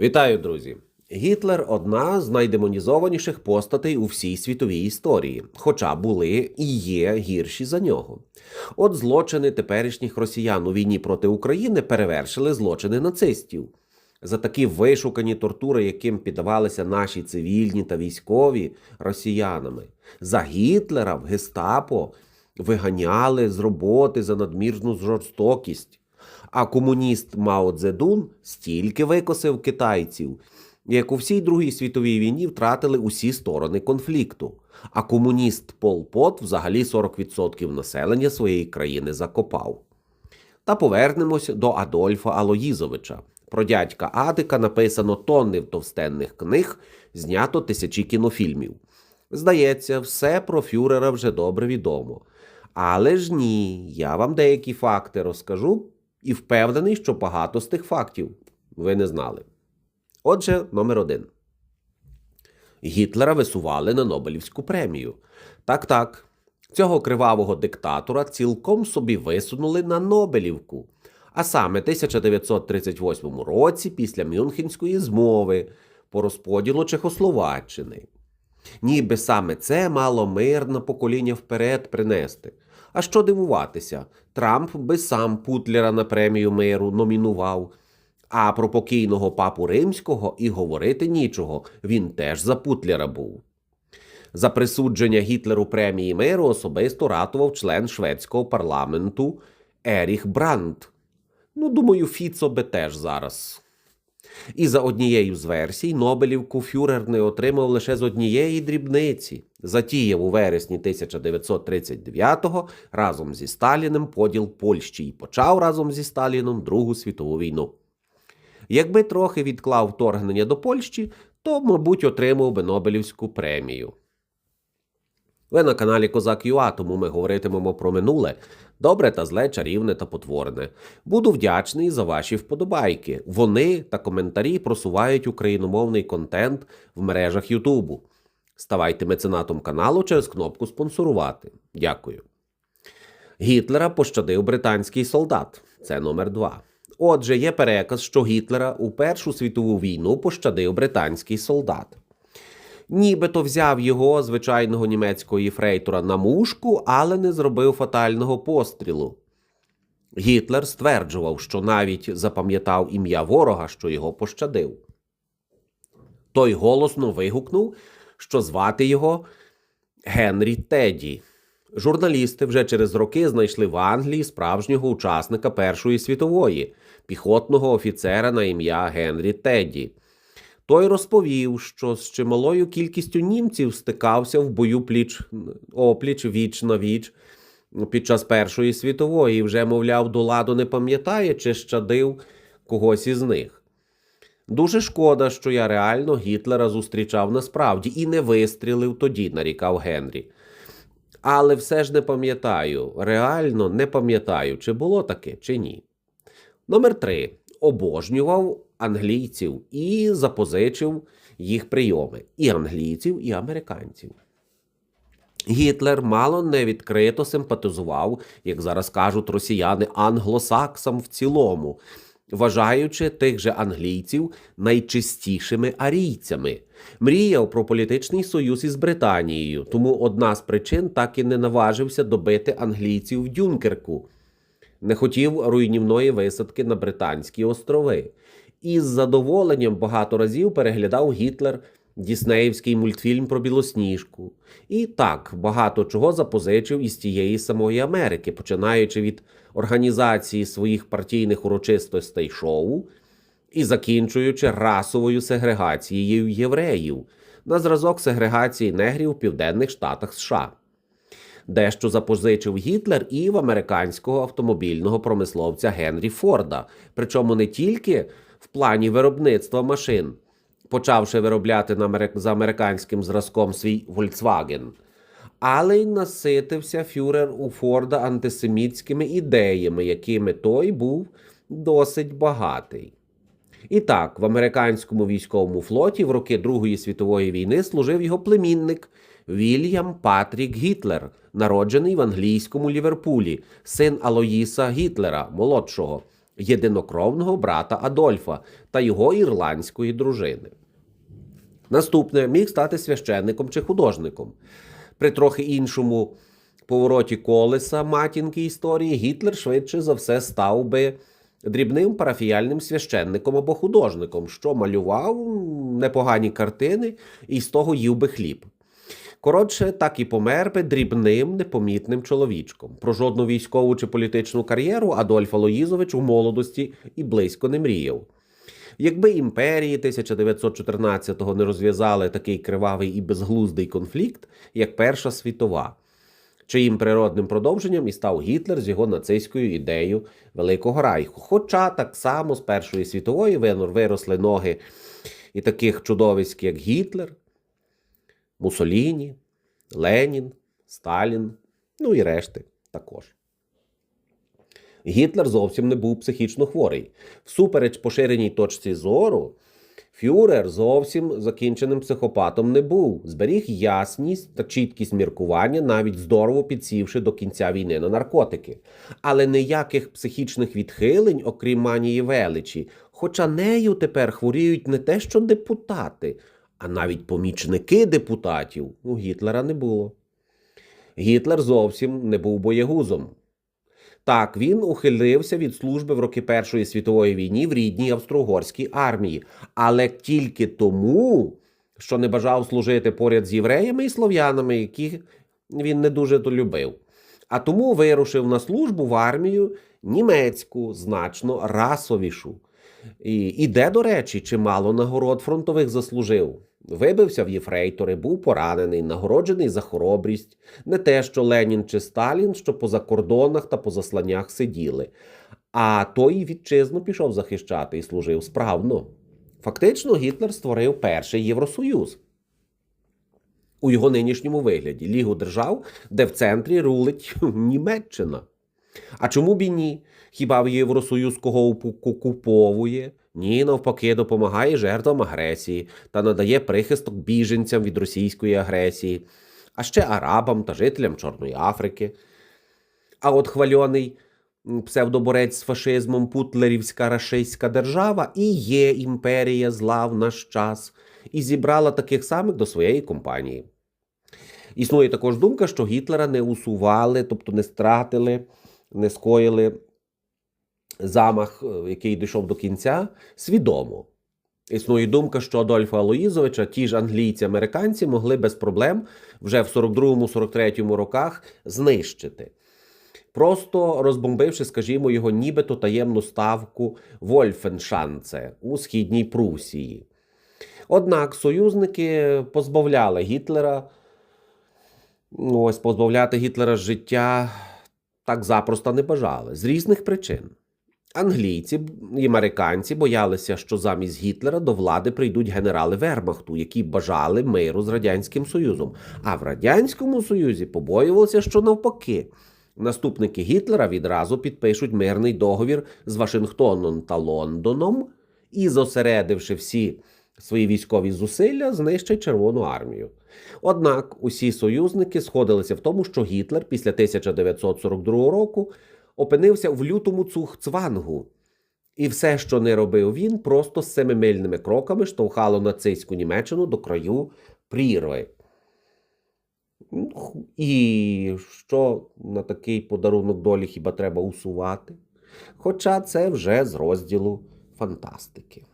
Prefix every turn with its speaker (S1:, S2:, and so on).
S1: Вітаю, друзі! Гітлер одна з найдемонізованіших постатей у всій світовій історії, хоча були і є гірші за нього. От злочини теперішніх росіян у війні проти України перевершили злочини нацистів. За такі вишукані тортури, яким піддавалися наші цивільні та військові росіянами. За Гітлера в гестапо виганяли з роботи за надмірну жорстокість. А комуніст Мао Цзедун стільки викосив китайців, як у всій Другій світовій війні втратили усі сторони конфлікту. А комуніст Пол Пот взагалі 40% населення своєї країни закопав. Та повернемось до Адольфа Алоїзовича. Про дядька Адика написано тонни товстенних книг, знято тисячі кінофільмів. Здається, все про фюрера вже добре відомо. Але ж ні, я вам деякі факти розкажу і впевнений, що багато з тих фактів ви не знали. Отже, номер один. Гітлера висували на Нобелівську премію. Так, так. Цього кривавого диктатора цілком собі висунули на Нобелівку. А саме 1938 році після Мюнхенської змови по розподілу Чехословаччини. Ніби саме це мало мирне покоління вперед принести. А що дивуватися, Трамп би сам Путлера на премію миру номінував. А про покійного папу римського і говорити нічого, він теж за Путлера був. За присудження Гітлеру премії миру особисто ратував член шведського парламенту Еріх Брандт. Ну, думаю, Фіцо би теж зараз. І за однією з версій Нобелівку Фюрер не отримав лише з однієї дрібниці. Затіяв у вересні 1939-го разом зі Сталіним поділ Польщі і почав разом зі Сталіном Другу світову війну. Якби трохи відклав вторгнення до Польщі, то, мабуть, отримав би Нобелівську премію. Ви на каналі Козак ЮА, тому ми говоритимемо про минуле, добре та зле, чарівне та потворне. Буду вдячний за ваші вподобайки. Вони та коментарі просувають україномовний контент в мережах Ютубу. Ставайте меценатом каналу через кнопку спонсорувати. Дякую. Гітлера пощадив британський солдат. Це номер два. Отже, є переказ, що Гітлера у Першу світову війну пощадив британський солдат. Нібито взяв його, звичайного німецького єфрейтора, на мушку, але не зробив фатального пострілу. Гітлер стверджував, що навіть запам'ятав ім'я ворога, що його пощадив. Той голосно вигукнув, що звати його Генрі Теді. Журналісти вже через роки знайшли в Англії справжнього учасника Першої світової, піхотного офіцера на ім'я Генрі Тедді. Той розповів, що з чималою кількістю німців стикався в бою пліч опліч віч на віч під час Першої світової і вже, мовляв, до ладу не пам'ятає чи щадив когось із них. Дуже шкода, що я реально Гітлера зустрічав насправді і не вистрілив тоді, нарікав Генрі. Але все ж не пам'ятаю, реально не пам'ятаю, чи було таке, чи ні. Номер три. Обожнював англійців і запозичив їх прийоми і англійців, і американців. Гітлер мало не відкрито симпатизував, як зараз кажуть росіяни, англосаксам в цілому, вважаючи тих же англійців найчистішими арійцями. Мріяв про політичний союз із Британією, тому одна з причин так і не наважився добити англійців в Дюнкерку. Не хотів руйнівної висадки на Британські острови. І з задоволенням багато разів переглядав Гітлер Діснеївський мультфільм про Білосніжку. І так багато чого запозичив із тієї самої Америки, починаючи від організації своїх партійних урочистостей шоу і закінчуючи расовою сегрегацією євреїв на зразок сегрегації негрів в південних штатах США. Дещо запозичив Гітлер і в американського автомобільного промисловця Генрі Форда, причому не тільки в плані виробництва машин, почавши виробляти за американським зразком свій Volkswagen, але й наситився фюрер у Форда антисемітськими ідеями, якими той був досить багатий. І так, в американському військовому флоті в роки Другої світової війни служив його племінник Вільям Патрік Гітлер, народжений в англійському Ліверпулі, син Алоїса Гітлера, молодшого, єдинокровного брата Адольфа та його ірландської дружини. Наступне міг стати священником чи художником. При трохи іншому повороті колеса матінки історії Гітлер швидше за все став би дрібним парафіяльним священником або художником, що малював непогані картини і з того їв би хліб. Коротше, так і помер би дрібним, непомітним чоловічком. Про жодну військову чи політичну кар'єру Адольф Алоїзович у молодості і близько не мріяв. Якби імперії 1914-го не розв'язали такий кривавий і безглуздий конфлікт, як Перша світова, чиїм природним продовженням і став Гітлер з його нацистською ідеєю Великого Райху. Хоча так само з Першої світової виросли ноги і таких чудовиськ, як Гітлер, Мусоліні, Ленін, Сталін, ну і решти також. Гітлер зовсім не був психічно хворий. Всупереч поширеній точці зору, Фюрер зовсім закінченим психопатом не був. Зберіг ясність та чіткість міркування, навіть здорово підсівши до кінця війни на наркотики. Але ніяких психічних відхилень, окрім манії величі, хоча нею тепер хворіють не те, що депутати, а навіть помічники депутатів у Гітлера не було. Гітлер зовсім не був боєгузом. Так, він ухилився від служби в роки Першої світової війни в рідній австро-угорській армії, але тільки тому, що не бажав служити поряд з євреями і слов'янами, яких він не дуже то любив. А тому вирушив на службу в армію німецьку, значно расовішу. І, і де, до речі, чимало нагород фронтових заслужив. Вибився в єфрейтори, був поранений, нагороджений за хоробрість, не те, що Ленін чи Сталін, що по закордонах та по засланнях сиділи. А той вітчизну пішов захищати і служив справно. Фактично, Гітлер створив перший Євросоюз. У його нинішньому вигляді Лігу держав, де в центрі рулить Німеччина. А чому б і ні? Хіба Євросоюз кого окуповує? Ні, навпаки, допомагає жертвам агресії та надає прихисток біженцям від російської агресії, а ще арабам та жителям Чорної Африки. А от хвальоний псевдоборець з фашизмом Путлерівська рашистська держава і є імперія зла в наш час, і зібрала таких самих до своєї компанії. Існує також думка, що Гітлера не усували, тобто не стратили, не скоїли замах, е, який дійшов до кінця, свідомо. Існує думка, що Адольфа Алоїзовича ті ж англійці, американці могли без проблем вже в 42-43 роках знищити. Просто розбомбивши, скажімо, його нібито таємну ставку Вольфеншанце у східній Прусії. Однак союзники позбавляли Гітлера, ну, ось позбавляти Гітлера життя так запросто не бажали з різних причин. Англійці і американці боялися, що замість Гітлера до влади прийдуть генерали Вермахту, які бажали миру з Радянським Союзом. А в Радянському Союзі побоювалися, що навпаки. Наступники Гітлера відразу підпишуть мирний договір з Вашингтоном та Лондоном і, зосередивши всі свої військові зусилля, знищать Червону армію. Однак усі союзники сходилися в тому, що Гітлер після 1942 року опинився в лютому цухцвангу. І все, що не робив він, просто з семимильними кроками штовхало нацистську Німеччину до краю прірви. І що на такий подарунок долі хіба треба усувати? Хоча це вже з розділу фантастики.